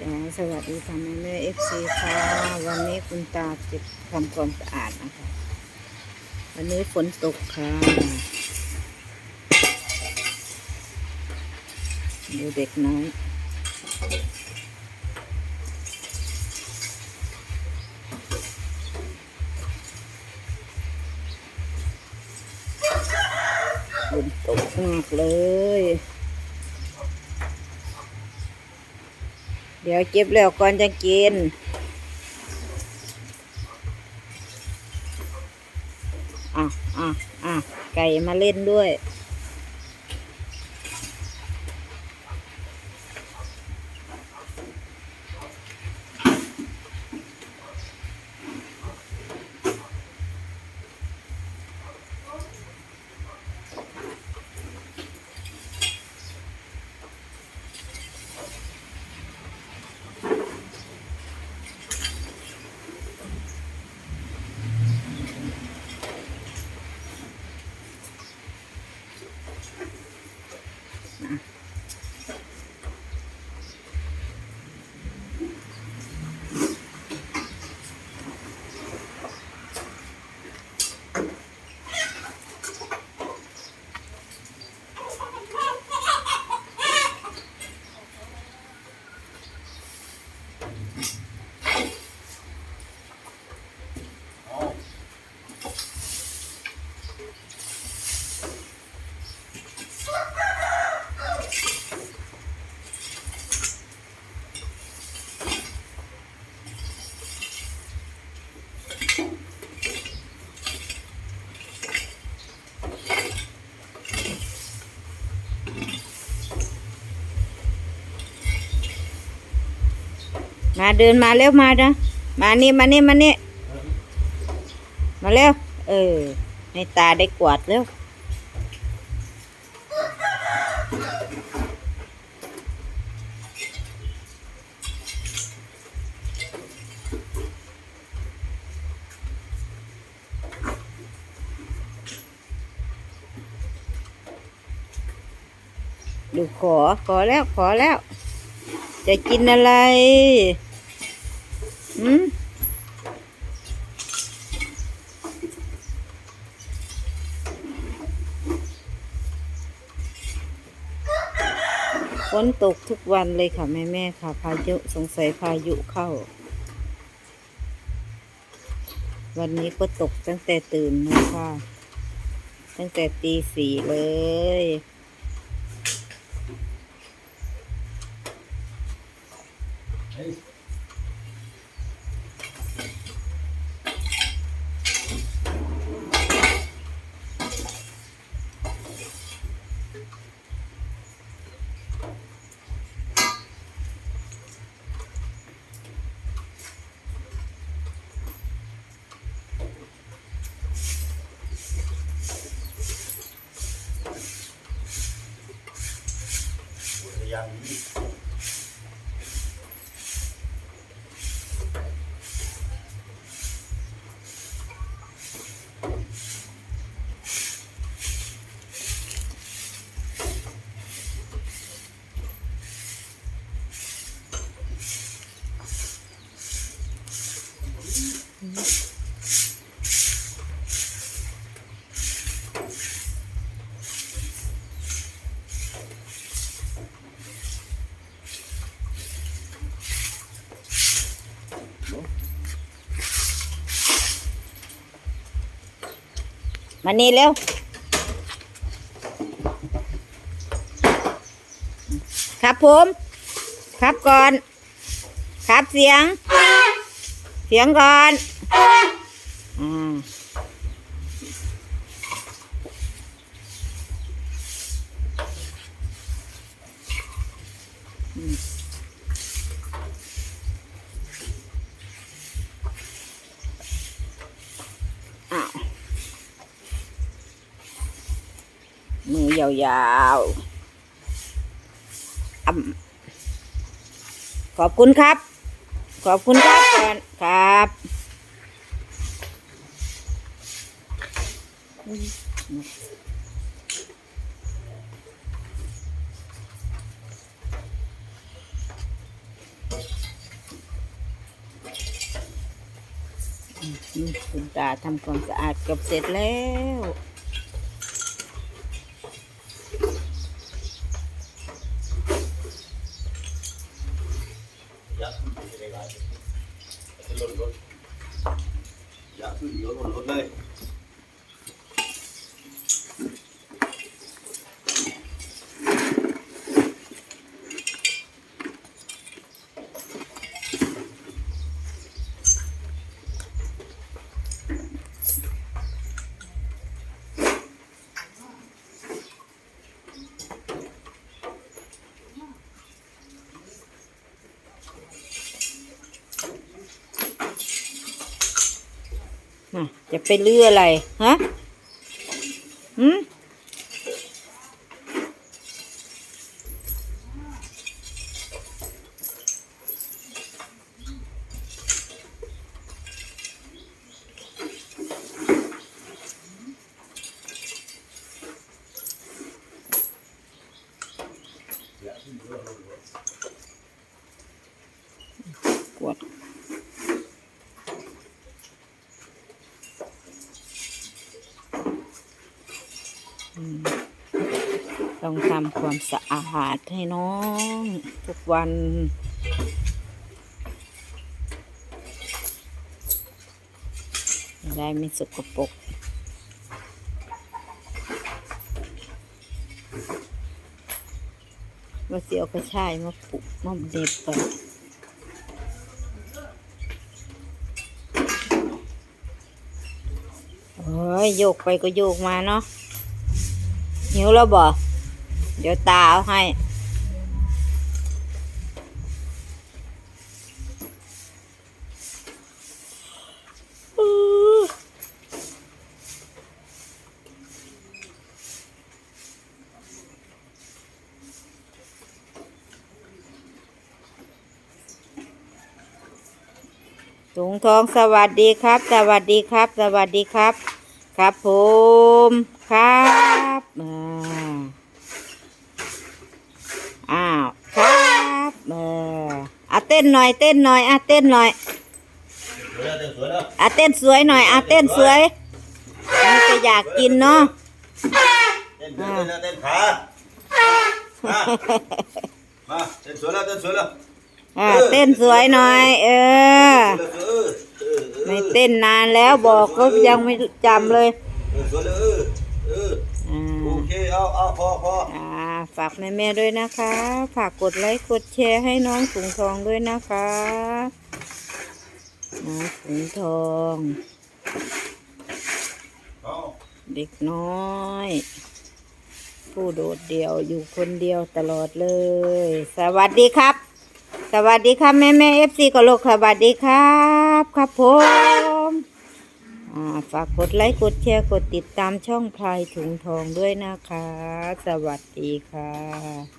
จ้าสวัสดีค่ะแม่แม่เอฟซีค่ะวันนี้คุณตาจะทำความสะอาดนะคะ วันนี้ฝนตกค่ะดูเด็กน้อยฝนตกมากเลย เดี๋ยวเก็บแล้วก่อนจะกินอะอะอะไก่มาเล่นด้วย เดินมาเร็วมานะมานี่มานี่มานี่มาเร็วเออให้ตาได้กวาดเร็วดูขอขอแล้วขอแล้ว จะกินอะไร หืมฝนตกทุกวันเลยค่ะ แม่แม่ค่ะ พายุสงสัยพายุเข้า วันนี้ก็ตกตั้งแต่ตื่นนะคะตั้งแต่ตีสี่เลย ยัง มานี่เร็ว ครับผม ครับก่อน ครับเสียง เสียงก่อน อืม ยาวๆขอบคุณครับ ขอบคุณครับแฟนครับคุณตาทำความสะอาดกับเสร็จแล้ว จะลดรถยักษ์ขึ้นเดี๋ยวลดรถเลย น่ะ จะไปเลืออะไร ฮะ อืมกวด ต้องทำความสะอาดให้น้อง ทุกวัน ได้ไม่สกปรกว่าเสียวกระชายมาปลุกมาเด็บไปโอ้ยโยกไปก็โยกมาเนาะ หิวแล้วบ่ เดี๋ยวตาเอาให้ ถุงทองสวัสดีครับ สวัสดีครับ สวัสดีครับ ครับผม ครับอ่าอ้าวครับเอออะเต้ นหน่อย เต้นหน่อยอะเต้นหน่อยสวยแล้วเต้นสวยแล้วอะเต้นสวยหน่อยอะเต้นสวยมันจะอยากกินเนาะเต้นเต้นเต้นเต้นขามามาเต้นสวยแล้วเต้นสวยแล้วอะเต้นสวยหน่อยเออเออเออเออไม่เต้นนานแล้วบอกก็ยังไม่จำเลยเออสวยแล้วเออเอออ่โอาเคเอาเอาพอพออ่า ฝากแม่ๆด้วยนะคะ ฝากกดไลค์กดแชร์ให้น้องถุงทองด้วยนะคะน้องถุงทอง เด็กน้อย ผู้โดดเดี่ยวอยู่คนเดียวตลอดเลย สวัสดีครับ สวัสดีครับแม่แม่เอฟซีก็โลกสวัสดีครับ ครับผม ฝากกดไลค์กดแชร์กดติดตามช่องพลายถุงทองด้วยนะคะ สวัสดีค่ะ